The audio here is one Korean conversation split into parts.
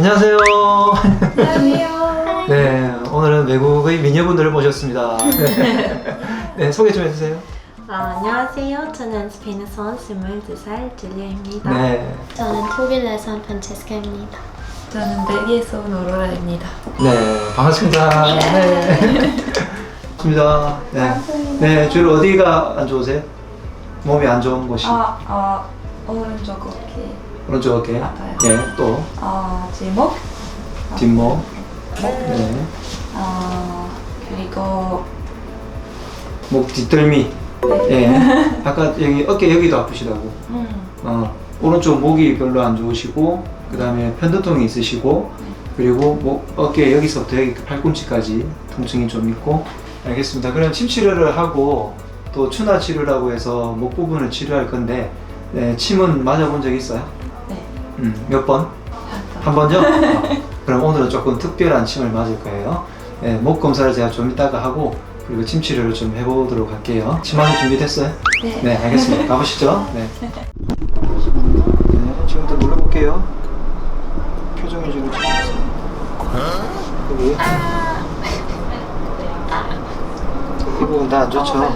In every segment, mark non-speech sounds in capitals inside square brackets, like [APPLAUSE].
안녕하세요. 안녕하세요. [LAUGHS] 네, 오늘은 외국의 미녀분들을 모셨습니다. 네, [LAUGHS] 네, 소개 좀 해주세요. 아, 안녕하세요. 저는 스페인에서 온 22살 줄리아입니다. 네, 저는 독일에서 온 프란체스카입니다. 저는 벨기에에서 온 오로라입니다. 네, 반갑습니다. 네. 반갑습니다. 네. 네, 주로 어디가 안 좋으세요? 몸이 안 좋은 곳이? 아, 아, 오른쪽 어깨, 오른쪽 어깨? 아파요. 네, 또 아, 제목, 뒷목? 목, 네, 아, 그리고 목 뒤뜰미? 네, 예. 아까 여기 어깨 여기도 아프시다고. 음, 어, 오른쪽 목이 별로 안 좋으시고 그 다음에 편두통이 있으시고 그리고 목, 어깨 여기서부터 여기 팔꿈치까지 통증이 좀 있고 알겠습니다. 그럼 침 치료를 하고 또 추나 치료라고 해서 목 부분을 치료할 건데 네, 침은 맞아본 적 있어요? 네, 음, 몇 번? 한한 번요? 어, 그럼 오늘은 조금 특별한 침을 맞을 거예요. 네, 목 검사를 제가 좀 이따가 하고 그리고 침 치료를 좀 해보도록 할게요. 침 맞을 준비됐어요? 네. 네, 알겠습니다. 가보시죠. 네. 네, 지금부터 눌러볼게요. 표정 위주로 찍어주세요. 여기. 이 부분 다 안 좋죠? 네?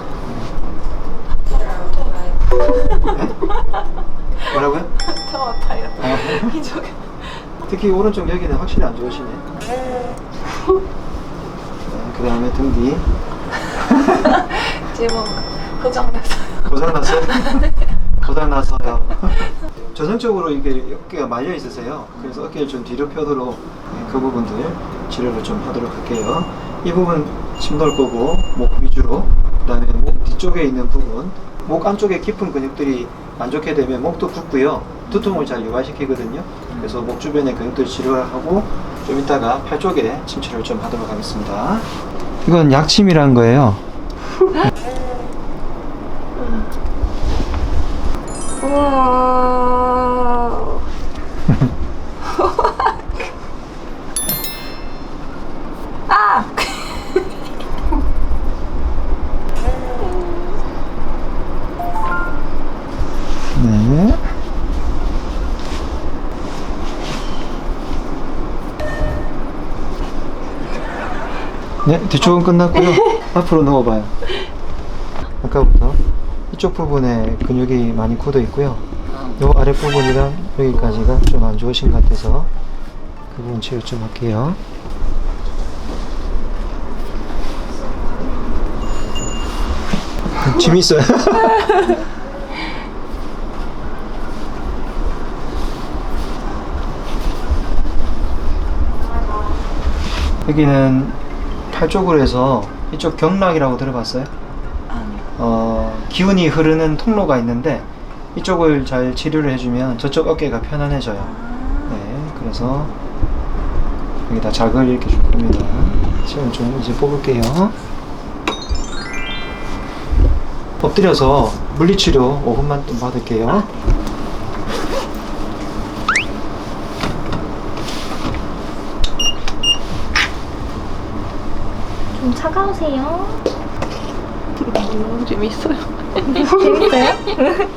뭐라고요? 더 아파요. 아, 이쪽. 특히 오른쪽 여기는 확실히 안 좋으시네. 그 다음에 등 뒤. [LAUGHS] 제목 고장났어요. 고장났어요? [LAUGHS] 고장났어요. [LAUGHS] 전형적으로 이게 어깨가 말려 있으세요. 그래서 어깨를 좀 뒤로 펴도록 네, 그 부분들 치료를 좀 하도록 할게요. 이 부분 침 넣을 거고 목 위주로 그 다음에 목 뒤쪽에 있는 부분 목 안쪽에 깊은 근육들이 안 좋게 되면 목도 붓고요 두통을 잘 유발시키거든요. 그래서 목 주변의 근육들 치료를 하고 좀 이따가 팔 쪽에 침치료를 좀 하도록 하겠습니다. 이건 약침이란 거예요. 우와. [LAUGHS] 네, 뒤쪽은 끝났고요. [LAUGHS] 앞으로 누워봐요. 아까부터 이쪽 부분에 근육이 많이 굳어 있고요. 요 아랫 부분이랑 여기까지가 좀 안 좋으신 것 같아서 그 부분 치료 좀 할게요. [LAUGHS] 짐 있어요. [LAUGHS] 여기는 팔 쪽으로 해서 이쪽 경락이라고 들어봤어요? 아니요. 어, 기운이 흐르는 통로가 있는데 이쪽을 잘 치료를 해주면 저쪽 어깨가 편안해져요. 네, 그래서 여기다 자극을 이렇게 줄 겁니다. 지금 좀 이제 뽑을게요. 엎드려서 물리치료 5분만 좀 받을게요. 좀 차가우세요? 너무 재밌어요. 재밌어요? [LAUGHS]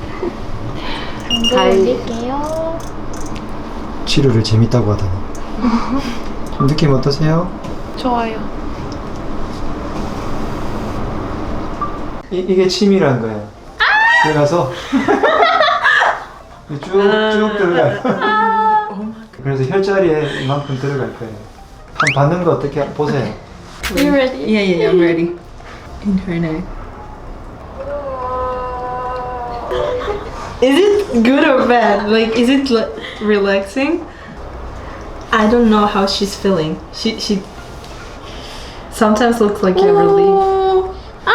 장도 잘- 올릴게요. 치료를 재밌다고 하다니. 좀 느낌 어떠세요? 좋아요. 이, 이게 침이라는 거예요. 들어가서 [LAUGHS] 쭉쭉 들어가요. 그래서 혈자리에 이만큼 들어갈 거예요. 한번 받는 거 어떻게 보세요. You ready? Yeah, yeah, I'm ready. In her neck. Is it good or bad? Like, is it like, relaxing? I don't know how she's feeling. She she sometimes looks like you're relieved. 오. 아!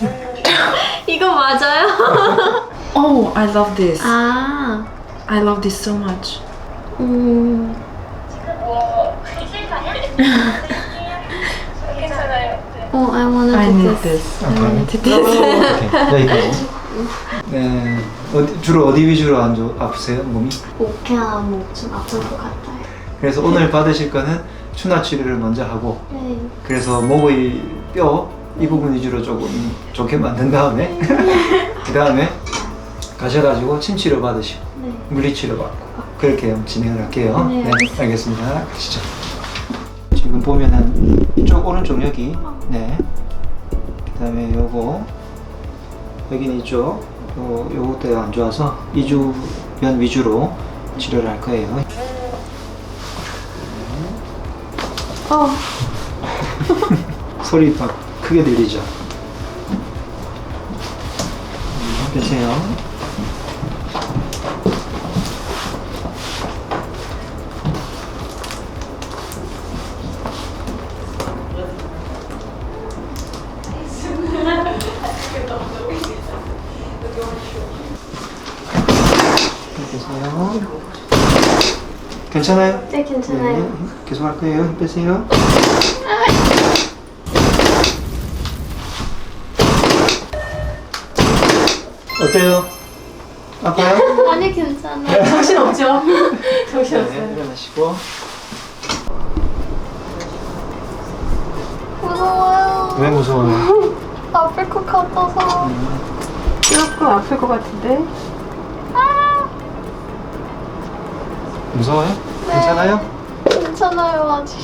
[LAUGHS] 이거 맞아요? [LAUGHS] Oh, I love this. 아. I love this so much. 음. 어, I wanna I do need this. this. I wanna do this. [LAUGHS] 오케이, 여기까지. 네, 어디, 주로 어디 위주로 안 좋, 아프세요, 몸이? 목이랑 목좀 아플 것 같아요. 그래서 오늘 받으실 거는 추나 치료를 먼저 하고, 네. 그래서 목의 뼈 이 부분 위주로 조금 좋게 만든 다음에, [LAUGHS] 그 다음에 가셔가지고 침 치료 받으시고, 네. 물리 치료 받고, 그렇게 진행을 할게요. 네, 알겠습니다. 가시죠. 지금 보면은 이쪽 오른쪽 여기, 네. 그다음에 요거 여기는 이쪽, 요 요것도 안 좋아서 이주변 위주로 치료를 할 거예요. 어. [LAUGHS] 소리 막 크게 들리죠? 음, 계세요. 계세요. 괜찮아요? 네, 괜찮아요. 네, 계속 할 거예요. 힘 빼세요. 어때요? 아파요? [LAUGHS] 아니, 괜찮아요. 정신 없죠? [LAUGHS] 정신 네, 일어나시고. 무서워요. 왜 무서워요? [LAUGHS] 아플 것 같아서. 조금 아플 것 같은데? 무서워요? 네. 괜찮아요? 괜찮아요, 아직.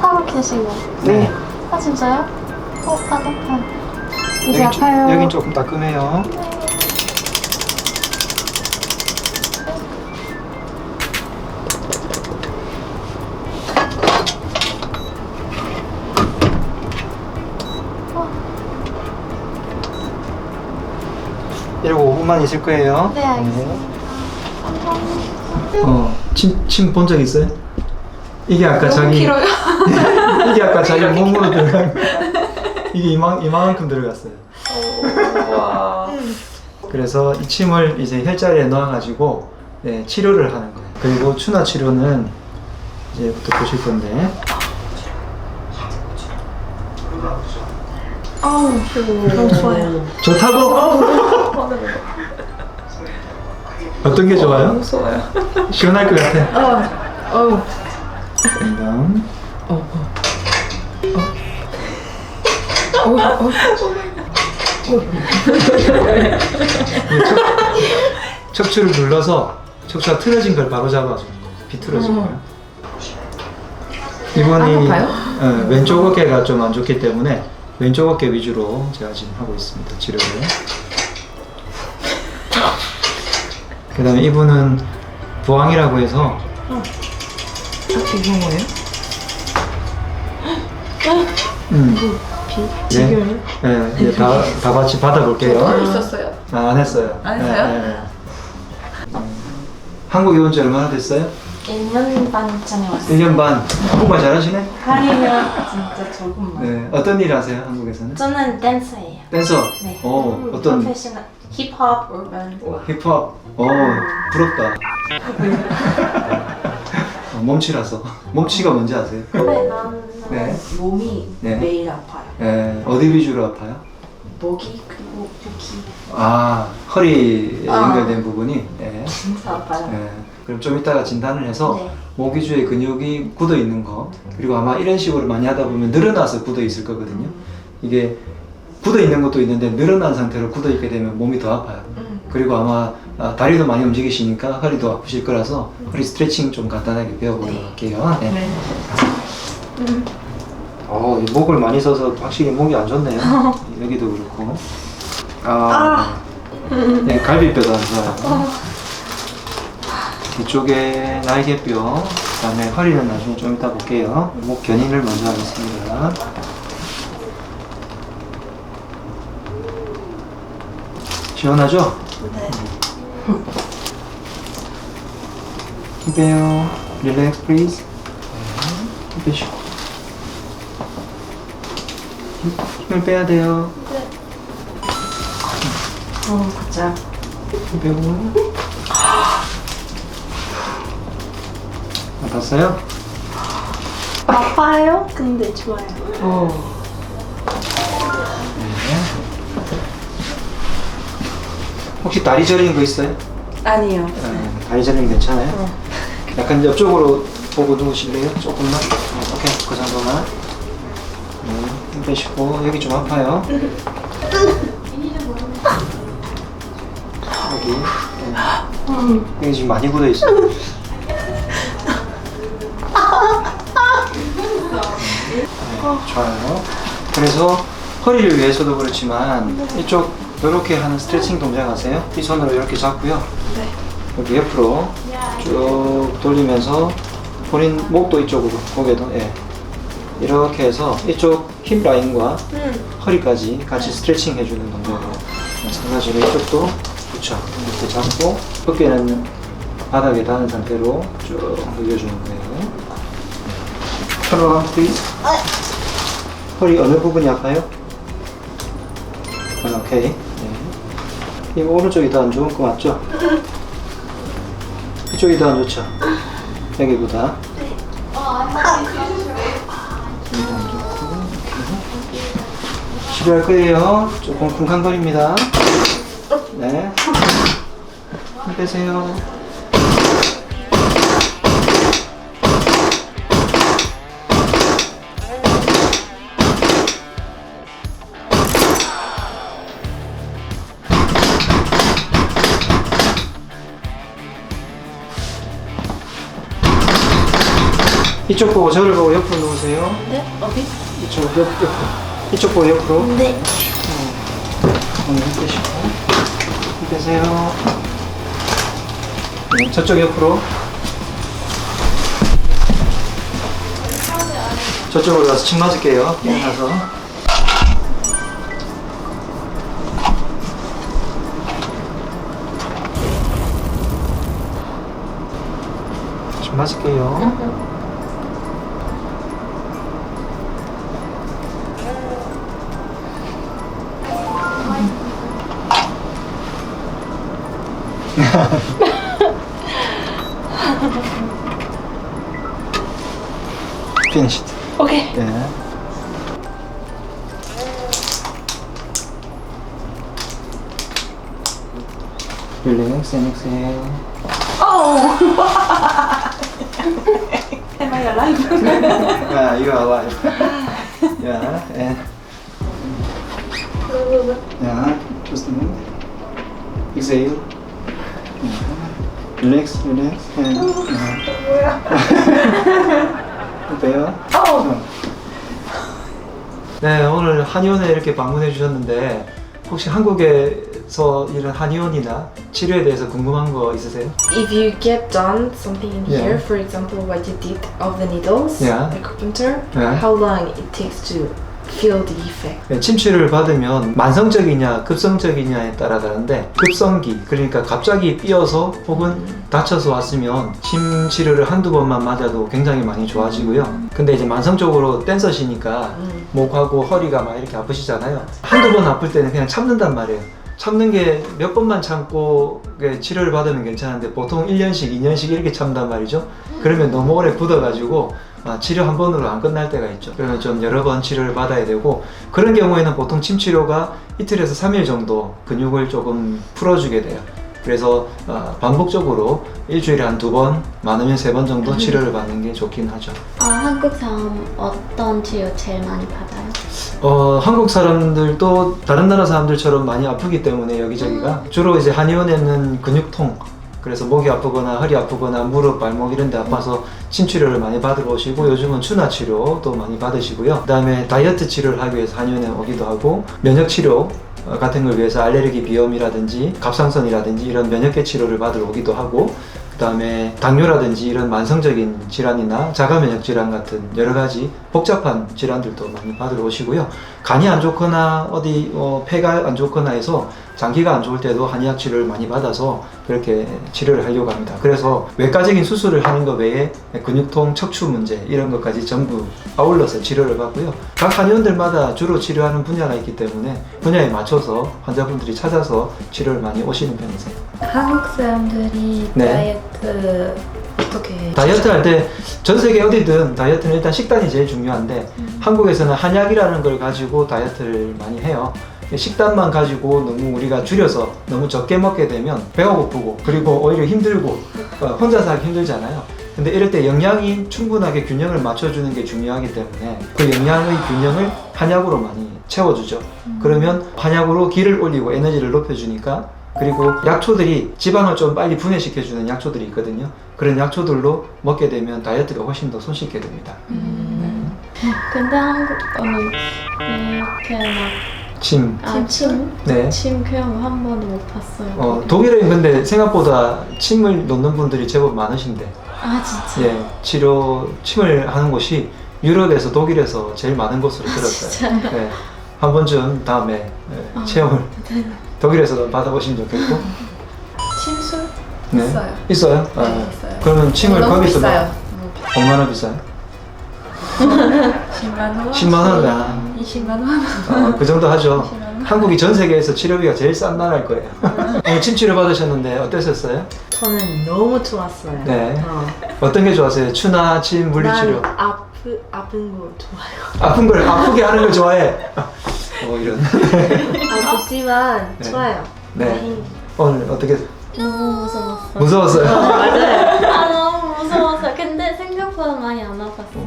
하고 계신 거. 네. 아, 진짜요? 어, 따뜻한. 이제 여긴 좀- 아파요. 여긴 조금 따끔해요. 이러고 5분만 있을 거예요. 네, 알겠습니다. 어, 침, 침 본 적 있어요? 이게 아까 자기 길어요. [LAUGHS] 이게 아까 자기 몸으로 들어간 이게 이만 이만큼 들어갔어요. 와. [LAUGHS] 그래서 이 침을 이제 혈자리에 넣어가지고 네, 치료를 하는 거예요. 그리고 추나 치료는 이제부터 보실 건데 아우, 너무 좋아요. 좋다고? 어떤 게 좋아요? 무서워요. 시원할 것 같아. 어, 어우. 그다음 어, 어. 어, 어. 척추를 눌러서 척추가 틀어진 걸 바로 잡아주는 거예요. 비틀어진 걸. 이분이 아파요? 어, 왼쪽 어깨가 좀 안 좋기 때문에 왼쪽 어깨 위주로 제가 지금 하고 있습니다. 치료를. 그 다음에 이분은 부항이라고 해서 이거 뭐예요? 음, 비, 예, 지금 예, 예, 다, 다 같이 받아볼게요. 있었어요. 아, 안 했어요. 안 했어요? 예, 예. 음, 한국에 온 지 얼마나 됐어요? 1년 반 전에 왔어요. 1년 반. 한국말 잘하시네? 아니면 진짜 조금만. 네. 어떤 일 하세요, 한국에서는? 저는 댄서예요. 댄서. 네. 어, 어떤 프로페셔널 힙합, urban. 힙합. 어, 부럽다. 어, 몸치라서. 몸치가 뭔지 아세요? 네, 나는 네. 몸이 네. 매일 아파요. 예, 어디 위주로 아파요? 목이 그리고 부기 아, 허리에 아. 연결된 부분이. 예. 진짜 아파요. 예. 그럼 좀 이따가 진단을 해서 네. 목 위주의 근육이 굳어 있는 거 그리고 아마 이런 식으로 많이 하다 보면 늘어나서 굳어 있을 거거든요. 이게 굳어 있는 것도 있는데 늘어난 상태로 굳어 있게 되면 몸이 더 아파요. 음. 그리고 아마 아, 다리도 많이 움직이시니까 허리도 아프실 거라서 허리 스트레칭 좀 간단하게 배워보도록 네. 할게요. 네. 어, 이 목을 많이 써서 확실히 목이 안 좋네요. [LAUGHS] 여기도 그렇고. 아, 네, 갈비뼈도 안 좋아요. 뒤쪽에 날개뼈, 그 다음에 허리는 나중에 좀 이따 볼게요. 목 견인을 먼저 하겠습니다. 시원하죠? 네. 힘 빼요. 릴렉스 플리즈. 힘 빼시고. 힘- 힘을 빼야 돼요. 어, 진짜. 힘 빼고. 아팠어요? 아파요? 근데 좋아요. 어. 혹시 다리 저리는 거 있어요? 아니요. 네, 다리 저리는 괜찮아요? 약간 옆쪽으로 보고 누우실래요? 조금만? 네, 오케이, 그 정도만. 네, 힘 빼시고, 여기 좀 아파요. 여기 여기. 네. 여기 지금 많이 굳어 있어요. 좋아요. 그래서 허리를 위해서도 그렇지만 이쪽 이렇게 하는 스트레칭 동작 하세요. 이 손으로 이렇게 잡고요. 여기 옆으로 쭉 돌리면서 본인 목도 이쪽으로 고개도 예. 이렇게 해서 이쪽 힙 라인과 허리까지 같이 스트레칭 해주는 동작으로 마찬가지로 이쪽도 그렇죠 이렇게 잡고 어깨는 바닥에 닿은 상태로 쭉 늘려주는 거예요 Turn around please 허리 어느 부분이 아파요? 아, 오케이 네. 이 오른쪽이 더 안 좋은 거 맞죠? [LAUGHS] 이쪽이 더 안 좋죠? 여기보다 여기도 안 좋고 이렇게 치료할 거예요. 조금 쿵쾅거립니다. 네. 힘 빼세요. 이쪽 보고 저를 보고 옆으로 놓으세요. 네? 어디? 이쪽 옆, 옆으로. 이쪽 보고 옆으로. 네. 오늘 힘 빼시고. 힘 빼세요. 네, 저쪽 옆으로. 저쪽으로 가서 침 맞을게요. 일어나서. 침 맞을게요. finished. Okay. Yeah. Relax and exhale. Oh! [LAUGHS] Am I alive? [LAUGHS] yeah, you are alive. yeah, and. Yeah, just a minute. Exhale. Yeah. Relax, relax, and. Yeah. [LAUGHS] 어때요? 네, 오늘 한의원에 이렇게 방문해 주셨는데 혹시 한국에서 이런 한의원이나 치료에 대해서 궁금한 거 있으세요? If you get done something in Yeah. here, for example, what you did of the needles, Yeah. the carpenter, Yeah. how long it takes to feel the effect? 네, 침치료를 받으면 만성적이냐 급성적이냐에 따라 다른데 급성기 그러니까 갑자기 삐어서 혹은 다쳐서 왔으면 침 치료를 한두 번만 맞아도 굉장히 많이 좋아지고요. 근데 이제 만성적으로 댄서시니까 목하고 허리가 막 이렇게 아프시잖아요. 한두 번 아플 때는 그냥 참는단 말이에요. 참는 게 몇 번만 참고 그 치료를 받으면 괜찮은데 보통 1년씩 2년씩 이렇게 참단 말이죠. 그러면 너무 오래 굳어가지고 아, 치료 한 번으로 안 끝날 때가 있죠. 그러면 좀 여러 번 치료를 받아야 되고 그런 경우에는 보통 침 치료가 이틀에서 3일 정도 근육을 조금 풀어주게 돼요. 그래서 아, 반복적으로 일주일에 한 두 번, 많으면 세 번 정도 치료를 받는 게 좋긴 하죠. 아, 한국 사람 어떤 치료 제일 많이 받아요? 어, 한국 사람들도 다른 나라 사람들처럼 많이 아프기 때문에 여기저기가 주로 이제 한의원에는 근육통 그래서 목이 아프거나 허리 아프거나 무릎, 발목 이런 데 아파서 침 치료를 많이 받으러 오시고 요즘은 추나 치료도 많이 받으시고요. 그다음에 다이어트 치료를 하기 위해서 한의원에 오기도 하고 면역 치료 어, 같은 걸 위해서 알레르기 비염이라든지 갑상선이라든지 이런 면역계 치료를 받으러 오기도 하고 그다음에 당뇨라든지 이런 만성적인 질환이나 자가 면역 질환 같은 여러 가지 복잡한 질환들도 많이 받으러 오시고요. 간이 안 좋거나 어디 어, 폐가 안 좋거나 해서 장기가 안 좋을 때도 한의학 치료를 많이 받아서 그렇게 치료를 하려고 합니다. 그래서 외과적인 수술을 하는 것 외에 근육통, 척추 문제 이런 것까지 전부 아울러서 치료를 받고요. 각 한의원들마다 주로 치료하는 분야가 있기 때문에 분야에 맞춰서 환자분들이 찾아서 치료를 많이 오시는 편이세요. 한국 사람들이 네. 다이어트 어떻게? 다이어트 할 때 전 세계 어디든 다이어트는 일단 식단이 제일 중요한데 한국에서는 한약이라는 걸 가지고 다이어트를 많이 해요. 식단만 가지고 너무 우리가 줄여서 너무 적게 먹게 되면 배가 고프고 그리고 오히려 힘들고 어, 혼자서 하기 힘들잖아요. 근데 이럴 때 영양이 충분하게 균형을 맞춰주는 게 중요하기 때문에 그 영양의 균형을 한약으로 많이 채워주죠. 그러면 한약으로 기를 올리고 에너지를 높여주니까 그리고 약초들이 지방을 좀 빨리 분해시켜주는 약초들이 있거든요. 그런 약초들로 먹게 되면 다이어트가 훨씬 더 손쉽게 됩니다. 근데 한국어는 이렇게 막 침, 아, 침? 네. 침 교양 한 번도 못 봤어요. 어, 독일은 근데 생각보다 침을 놓는 분들이 제법 많으신데, 아 진짜? 예, 치료, 침을 하는 곳이 유럽에서 독일에서 제일 많은 곳으로 들었어요. 아, 진짜요? 네, 한 번쯤 다음에 예, 아, 체험을 독일에서도 받아보시면 좋겠고. 침술? 네. 있어요. 있어요? 아, 네, 있어요. 그러면 침을 너무 거기서 비싸요. 뭐- 얼마나 비싸요? [LAUGHS] 10만 원? 10만 원? 아, 20만 원? 어, 그 정도 하죠. [LAUGHS] 20만 원? 한국이 전 세계에서 치료비가 제일 싼 나라일 거예요. 오늘 침 치료 받으셨는데 어땠었어요? 저는 너무 좋았어요. 네. 어. 어떤 게 좋았어요? 추나 침 물리 치료? 난 아프 아픈 거 좋아요. 아픈 걸 아프게 하는 걸 좋아해. [LAUGHS] 뭐 이런. 아프지만 네. 좋아요. 네. 다행히. 오늘 어떻게 너무 무서웠어. 무서웠어요? 아너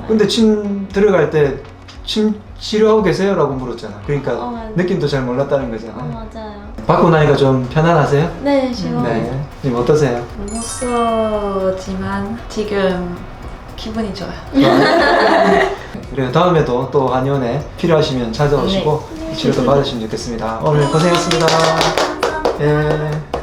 근데 침 들어갈 때 침 치료하고 계세요라고 물었잖아. 그러니까 어. 느낌도 잘 몰랐다는 어 거잖아. 맞아요. 받고 나니까 좀 편안하세요? 네 지금 네. 지금 어떠세요? 무서웠지만 지금 기분이 좋아요. [LAUGHS] 그래요. 다음에도 또 한의원에 필요하시면 찾아오시고 치료도 받으시면 좋겠습니다. 오늘 고생했습니다. 예.